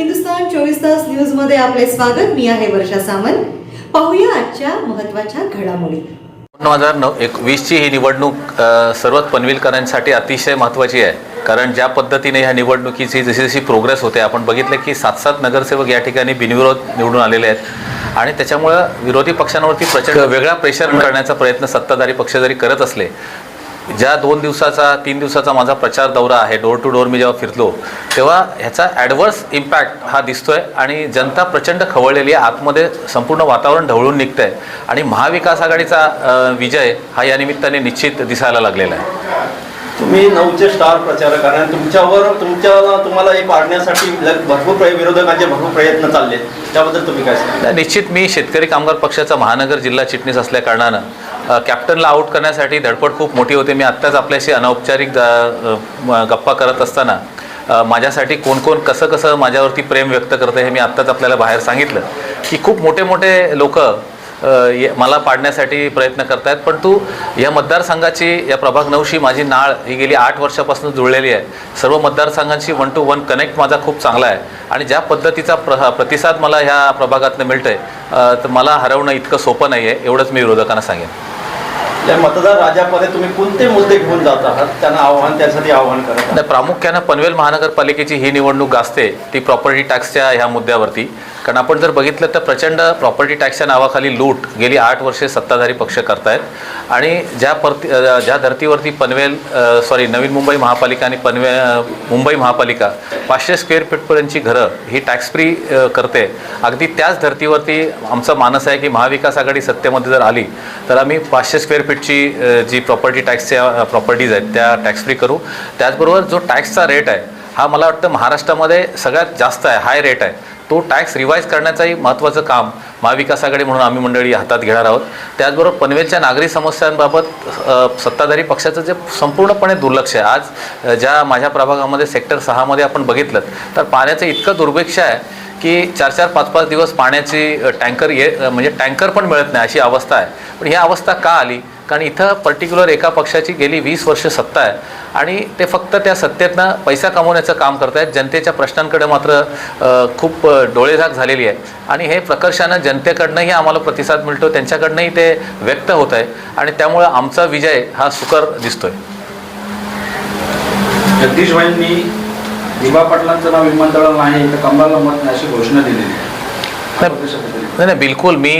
हिंदुस्तान चोवीस तास न्यूजमध्ये आपले स्वागत. मी आहे वर्षा सामंत पाहूया आजच्या महत्त्वाच्या घडामोडी. दोन हजार नऊ एक वीसची ही निवडणूक सर्वच पनवेलकरांसाठी अतिशय महत्त्वाची आहे. कारण ज्या पद्धतीने ह्या निवडणुकीची जशी जशी प्रोग्रेस होते आपण बघितलं की सात सात नगरसेवक या ठिकाणी बिनविरोध निवडून आलेले आहेत. आणि त्याच्यामुळं विरोधी पक्षांवरती प्रचंड वेगळा प्रेशर करण्याचा प्रयत्न सत्ताधारी पक्ष जरी करत असले ज्या दोन दिवसाचा तीन दिवसाचा माझा प्रचार दौरा आहे डोर टू डोर मी जेव्हा फिरलो तेव्हा ह्याचा ॲडव्हर्स इम्पॅक्ट हा दिसतोय आणि जनता प्रचंड खवळलेली आहे. आतमध्ये संपूर्ण वातावरण ढवळून निघतं आहे आणि महाविकास आघाडीचा विजय हा या निमित्ताने निश्चित दिसायला लागलेला आहे. तुम्ही नऊचे स्टार प्रचारक आणि तुमच्यावर तुमच्या तुम्हाला हे पाडण्यासाठी भरपूर प्रय विरोधकांचे भरपूर प्रयत्न चालले त्याबद्दल तुम्ही काय सांगा निश्चित मी शेतकरी कामगार पक्षाचा महानगर जिल्हा चिटणीस असल्या कारणानं कॅप्टनला आऊट करण्यासाठी धडपड खूप मोठी होती. मी आत्ताच आपल्याशी अनौपचारिक गप्पा करत असताना माझ्यासाठी कोण कोण कसं कसं माझ्यावरती प्रेम व्यक्त करतं हे मी आत्ताच आपल्याला बाहेर सांगितलं. की खूप मोठे मोठे लोक मला पाडण्यासाठी प्रयत्न करतायत पण तू या मतदारसंघाची या प्रभाग नऊशी माझी नाळ ही गेली आठ वर्षापासून जुळलेली आहे. सर्व मतदारसंघांशी वन टू वन कनेक्ट माझा खूप चांगला आहे. आणि ज्या पद्धतीचा प्र प्रतिसाद मला ह्या प्रभागातनं मिळतोय आहे तर मला हरवणं इतकं सोपं नाही आहे एवढंच मी विरोधकांना सांगेन. या मतदार राजामध्ये तुम्ही कोणते मुद्दे घेऊन जात आहात? त्यांना आव्हान त्यासाठी आव्हान करत प्रामुख्यानं पनवेल महानगरपालिकेची ही निवडणूक गाजते ती प्रॉपर्टी टॅक्सच्या ह्या मुद्द्यावरती. कारण आपण जर बघितलं तर प्रचंड प्रॉपर्टी टॅक्सच्या नावाखाली लूट गेली आठ वर्षे सत्ताधारी पक्ष करतायत. आणि ज्या परती ज्या धर्तीवरती पनवेल सॉरी नवीन मुंबई महापालिका आणि पनवे मुंबई महापालिका पाचशे स्क्वेअर फीटपर्यंतची घरं ही टॅक्स फ्री करते. अगदी त्याच धर्तीवरती आमचा मानस आहे की महाविकास आघाडी सत्तेमध्ये जर आली तर आम्ही पाचशे स्क्वेअर फीटची जी प्रॉपर्टी टॅक्सच्या प्रॉपर्टीज आहेत त्या टॅक्स फ्री करू. त्याचबरोबर जो टॅक्सचा रेट आहे हा मला वाटतं महाराष्ट्रामध्ये सगळ्यात जास्त आहे हाय रेट आहे. तो टॅक्स रिवाईज करण्याचंही महत्त्वाचं काम महाविकास आघाडी म्हणून आम्ही मंडळी हातात घेणार आहोत. त्याचबरोबर पनवेलच्या नागरी समस्यांबाबत सत्ताधारी पक्षाचं जे संपूर्णपणे दुर्लक्ष आहे. आज ज्या माझ्या प्रभागामध्ये सेक्टर सहामध्ये आपण बघितलं तर पाण्याचं इतकं दुर्भिक्ष आहे की चार चार पाच पाच दिवस पाण्याची टँकर ये म्हणजे टँकर पण मिळत नाही अशी अवस्था आहे. पण ही अवस्था का आली? कारण इथं पर्टिक्युलर एका पक्षाची गेली वीस वर्ष सत्ता आहे. आणि ते फक्त त्या सत्तेतनं पैसा कमवण्याचं काम करत आहेत जनतेच्या प्रश्नांकडे मात्र खूप डोळेझाक झालेली आहे. आणि हे प्रकर्षानं जनतेकडनंही आम्हाला प्रतिसाद मिळतो. त्यांच्याकडनंही ते व्यक्त होत आहे. आणि त्यामुळं आमचा विजय हा सुकर दिसतोय. जगदीशभाईंनी दिवा पाटलांचं नाव विमानतळाला नाही तर कमळाला मत नाही अशी घोषणा दिलेली आहे. नाही नाही बिलकुल. मी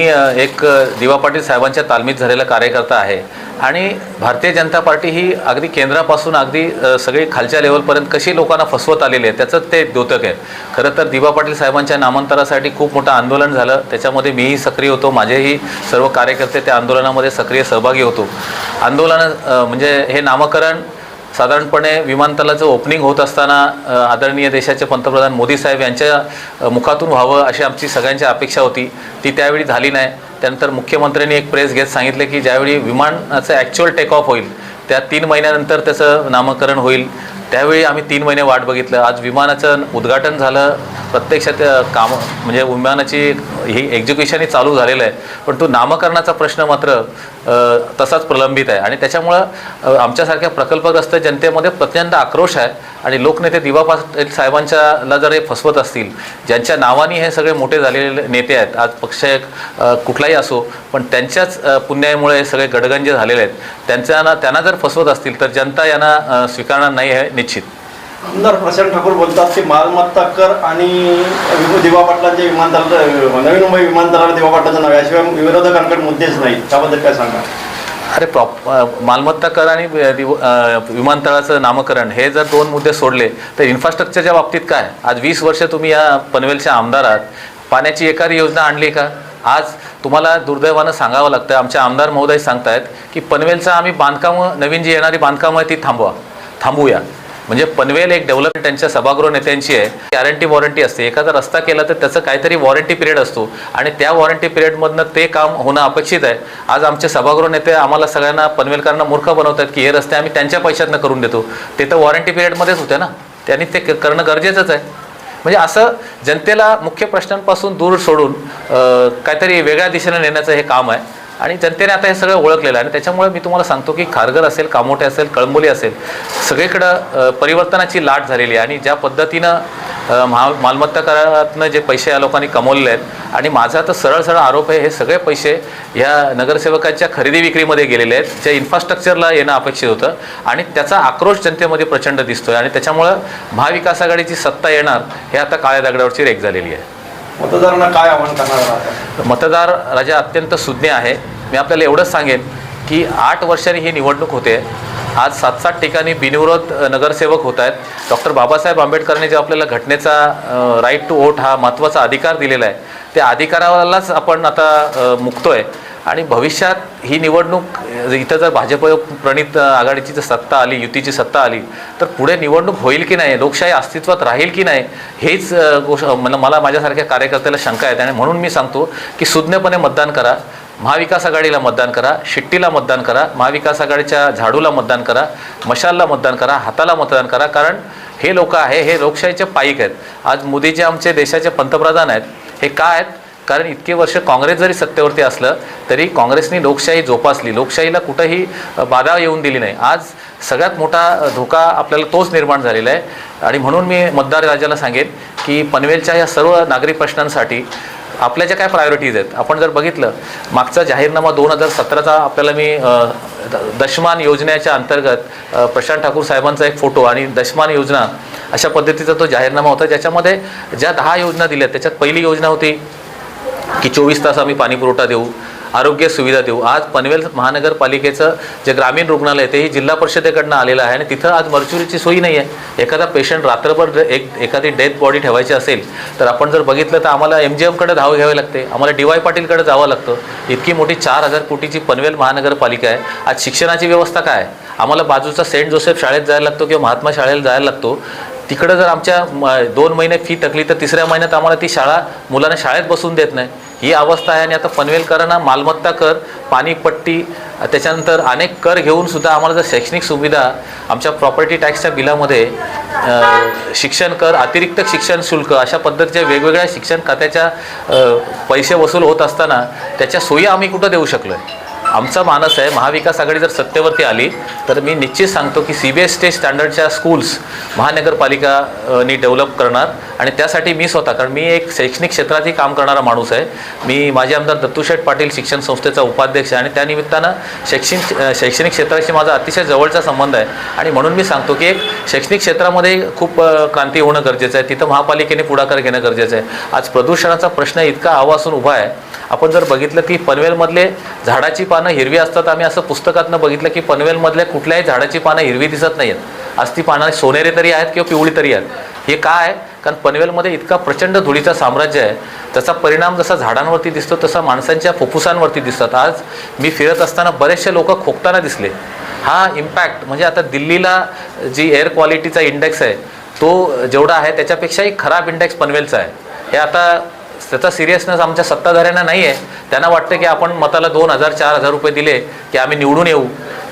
एक दिवा पाटील साहेबांच्या तालमीत झालेला कार्यकर्ता आहे. आणि भारतीय जनता पार्टी ही अगदी केंद्रापासून अगदी सगळी खालच्या लेवलपर्यंत कशी लोकांना फसवत आलेली आहे त्याचं ते द्योतक आहे. खरं तर दिवा पाटील साहेबांच्या नामांतरासाठी खूप मोठं आंदोलन झालं. त्याच्यामध्ये मीही सक्रिय होतो. माझेही सर्व कार्यकर्ते त्या आंदोलनामध्ये सक्रिय सहभागी होतो. आंदोलन म्हणजे हे नामकरण साधारणपणे विमानतळाचं ओपनिंग होत असताना आदरणीय देशाचे पंतप्रधान मोदी साहेब यांच्या मुखातून व्हावं अशी आमची सगळ्यांची अपेक्षा होती. ती त्यावेळी झाली नाही. त्यानंतर मुख्यमंत्र्यांनी एक प्रेस घेत सांगितले की ज्यावेळी विमानाचं ॲक्च्युअल टेक ऑफ होईल त्या तीन महिन्यानंतर त्याचं नामकरण होईल. त्यावेळी आम्ही तीन महिने वाट बघितलं. आज विमानाचं उद्घाटन झालं. प्रत्यक्षात काम म्हणजे विमानाची ही एक्झिक्युशनही चालू झालेलं आहे. पण तो नामकरणाचा प्रश्न मात्र तसाच प्रलंबित आहे. आणि त्याच्यामुळं आमच्यासारख्या प्रकल्पग्रस्त जनतेमध्ये प्रचंड आक्रोश आहे. आणि लोकनेते दिवा पाटील साहेबांच्याला जर हे फसवत असतील ज्यांच्या नावाने हे सगळे मोठे झालेले नेते आहेत आज पक्ष एक, कुठलाही असो पण त्यांच्याच पुण्यामुळे हे सगळे गडगंजे झालेले आहेत. त्यांच्या त्यांना जर फसवत असतील तर जनता यांना स्वीकारणार नाही आहे निश्चित. आमदार प्रशांत ठाकूर बोलतात की मालमत्ता कर आणि दिवा पाटलांच्या विमानतळ नवी मुंबई विमानतळाला दिवा पाटलाचं नाव आहे. याशिवाय विरोधकांकडे मुद्देच नाही. त्याबद्दल काय सांगा अरे प्रॉप मालमत्ता कर आणि दिव- विमानतळाचं नामकरण हे जर दोन मुद्दे सोडले तर इन्फ्रास्ट्रक्चरच्या बाबतीत काय? आज वीस वर्ष तुम्ही या पनवेलच्या आमदार पाण्याची एखादी योजना आणली का? आज तुम्हाला दुर्दैवानं सांगावं लागतं आमचे आमदार महोदय सांगतायत की पनवेलचा आम्ही बांधकामं नवीन जी येणारी बांधकामं आहे ती थांबवा. थांबूया. म्हणजे पनवेल एक डेव्हलपमेंट त्यांच्या सभागृह नेत्यांची आहे. गॅरंटी वॉरंटी असते. एखादा रस्ता केला तर त्याचं काहीतरी वॉरंटी पिरियड असतो. आणि त्या वॉरंटी पिरियडमधनं ते काम होणं अपेक्षित आहे. आज आमचे सभागृह नेते आम्हाला सगळ्यांना पनवेलकरांना मूर्ख बनवतात की हे रस्ते आम्ही त्यांच्या पैशातनं करून देतो. ते तर वॉरंटी पिरियडमध्येच होते ना. त्यांनी ते क- करणं गरजेचंच आहे. म्हणजे असं जनतेला मुख्य प्रश्नांपासून दूर सोडून काहीतरी वेगळ्या दिशेने नेण्याचं हे काम आहे. आणि जनतेने आता हे सगळं ओळखलेलं आहे. आणि त्याच्यामुळे मी तुम्हाला सांगतो की खारघर असेल कामोटे असेल कळंबोली असेल सगळीकडं परिवर्तनाची लाट झालेली आहे. आणि ज्या पद्धतीनं महा मालमत्ता करातनं जे पैसे या लोकांनी कमवलेले आहेत आणि माझा तर सरळ सरळ आरोप आहे हे सगळे पैसे ह्या नगरसेवकांच्या खरेदी विक्रीमध्ये गेलेले आहेत जे इन्फ्रास्ट्रक्चरला येणं अपेक्षित होतं. आणि त्याचा आक्रोश जनतेमध्ये प्रचंड दिसतोय. आणि त्याच्यामुळं महाविकास आघाडीची सत्ता येणार हे आता काळ्या दगडावरची रेख झालेली आहे. मतदारांना काय आव्हान करणार मतदार राजा अत्यंत सुज्ञ आहे. मी आपल्याला एवढंच सांगेन की आठ वर्षांनी ही निवडणूक होते. आज सात सात ठिकाणी बिनविरोध नगरसेवक होत आहेत. डॉक्टर बाबासाहेब आंबेडकरांनी जो आपल्याला घटनेचा राईट टू वोट हा महत्त्वाचा अधिकार दिलेला आहे. त्या अधिकारालाच आपण आता मुकतो आहे आणि भविष्यात ही निवडणूक इथं जर भाजप प्रणित आघाडीची जर सत्ता आली युतीची सत्ता आली तर पुढे निवडणूक होईल की नाही लोकशाही अस्तित्वात राहील की नाही हेच अ, गोष्ट मला मला माझ्यासारख्या कार्यकर्त्याला शंका आहेत आणि म्हणून मी सांगतो की सुज्ञपणे मतदान करा महाविकास आघाडीला मतदान करा शिट्टीला मतदान करा महाविकास आघाडीच्या झाडूला मतदान करा मशालला मतदान करा हाताला मतदान करा कारण हे लोक आहे हे लोकशाहीचे पाईक आहेत. आज मोदीचे आमचे देशाचे पंतप्रधान आहेत. हे का आहेत? कारण इतके वर्ष काँग्रेस जरी सत्तेवरती असलं तरी काँग्रेसनी लोकशाही जोपासली. लोकशाहीला कुठंही बाधा येऊन दिली नाही. आज सगळ्यात मोठा धोका आपल्याला तोच निर्माण झालेला आहे. आणि म्हणून मी मतदार राजाला सांगेन की पनवेलच्या या सर्व नागरी प्रश्नांसाठी आपल्या ज्या काय प्रायोरिटीज आहेत? आपण जर बघितलं मागचा जाहीरनामा दोन हजार सतराचा आपल्याला मी दशमान योजनेच्या अंतर्गत प्रशांत ठाकूर साहेबांचा एक फोटो आणि दशमान योजना अशा पद्धतीचा तो जाहीरनामा होता. ज्याच्यामध्ये ज्या दहा योजना दिल्या त्याच्यात पहिली योजना होती की चोवीस तास आम्ही पाणीपुरवठा देऊ आरोग्य सुविधा देऊ. आज पनवेल महानगरपालिकेचं जे ग्रामीण रुग्णालय ते तेही जिल्हा परिषदेकडनं आलेलं आहे आणि तिथं आज मर्च्युरीची सोयी नाही आहे. एखादा पेशंट रात्रभर एक एखादी डेथ बॉडी ठेवायची असेल तर आपण जर बघितलं तर आम्हाला एम जी एमकडे धाव घ्यावी लागते. आम्हाला डी वाय पाटीलकडे जावं लागतं. इतकी मोठी चार हजार कोटीची पनवेल महानगरपालिका आहे. आज शिक्षणाची व्यवस्था काय आहे? आम्हाला बाजूचा सेंट जोसेफ शाळेत जायला लागतो किंवा महात्मा शाळेला जायला लागतो. तिकडं जर आमच्या म- दोन महिने फी थकली तर तिसऱ्या महिन्यात आम्हाला ती शाळा मुलांना शाळेत बसून देत नाही. ही अवस्था आहे आणि आता पनवेलकरांना मालमत्ता कर पाणीपट्टी त्याच्यानंतर अनेक कर घेऊन सुद्धा आम्हाला जर शैक्षणिक सुविधा आमच्या प्रॉपर्टी टॅक्सच्या बिलामध्ये शिक्षण कर अतिरिक्त शिक्षण शुल्क अशा पद्धतीच्या वेगवेगळ्या शिक्षण खात्याच्या पैसे वसूल होत असताना त्याच्या सोयी आम्ही कुठं देऊ शकलो आहे आमचा मानस आहे महाविकास आघाडी जर सत्तेवरती आली तर मी निश्चित सांगतो की सी बी एस टी स्टँडर्डच्या स्कूल्स महानगरपालिका नी डेव्हलप करणार आणि त्यासाठी मी स्वतः कारण मी एक शैक्षणिक क्षेत्रातही काम करणारा माणूस आहे. मी माझे आमदार दत्तूशेठ पाटील शिक्षण संस्थेचा उपाध्यक्ष आहे आणि त्यानिमित्तानं शैक्षणिक शैक्षणिक क्षेत्राशी माझा अतिशय जवळचा संबंध आहे. आणि म्हणून मी सांगतो की एक शैक्षणिक क्षेत्रामध्ये खूप क्रांती होणं गरजेचं आहे. तिथं महापालिकेने पुढाकार घेणं गरजेचं आहे. आज प्रदूषणाचा प्रश्न इतका आवासून उभा आहे. आपण जर बघितलं की पनवेलमधले झाडाची पानं हिरवी असतात. आम्ही असं पुस्तकातनं बघितलं की पनवेलमधल्या कुठल्याही झाडाची पानं हिरवी दिसत नाही आहेत आज ती पानं सोनेरी तरी आहेत किंवा पिवळी तरी आहेत. हे काय आहे? कारण पनवेलमध्ये इतका प्रचंड धुळीचा साम्राज्य आहे. त्याचा परिणाम जसा झाडांवरती दिसतो तसा माणसांच्या फुफ्फुसांवरती दिसतात. आज मी फिरत असताना बरेचसे लोक खोकताना दिसले. हा इम्पॅक्ट म्हणजे आता दिल्लीला जी एअर क्वालिटीचा इंडेक्स आहे तो जेवढा आहे त्याच्यापेक्षाही खराब इंडेक्स पनवेलचा आहे. हे आता त्याचा सिरियसनेस आमच्या सत्ताधाऱ्यांना नाही आहे त्यांना वाटतं की आपण मताला दोन हजार चार हजार रुपये दिले की आम्ही निवडून येऊ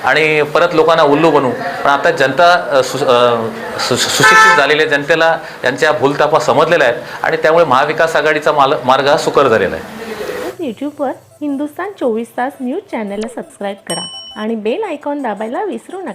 आणि परत लोकांना उल्लू बनू. पण आता जनता सु सु सुशिक्षित झालेल्या जनतेला त्यांच्या भूलतापा समजलेल्या आहेत आणि त्यामुळे महाविकास आघाडीचा माल मार्ग हा सुकर झालेला आहे. यूट्यूबवर हिंदुस्तान चोवीस तास न्यूज चॅनलला सबस्क्राईब करा आणि बेल आयकॉन दाबायला विसरू नका.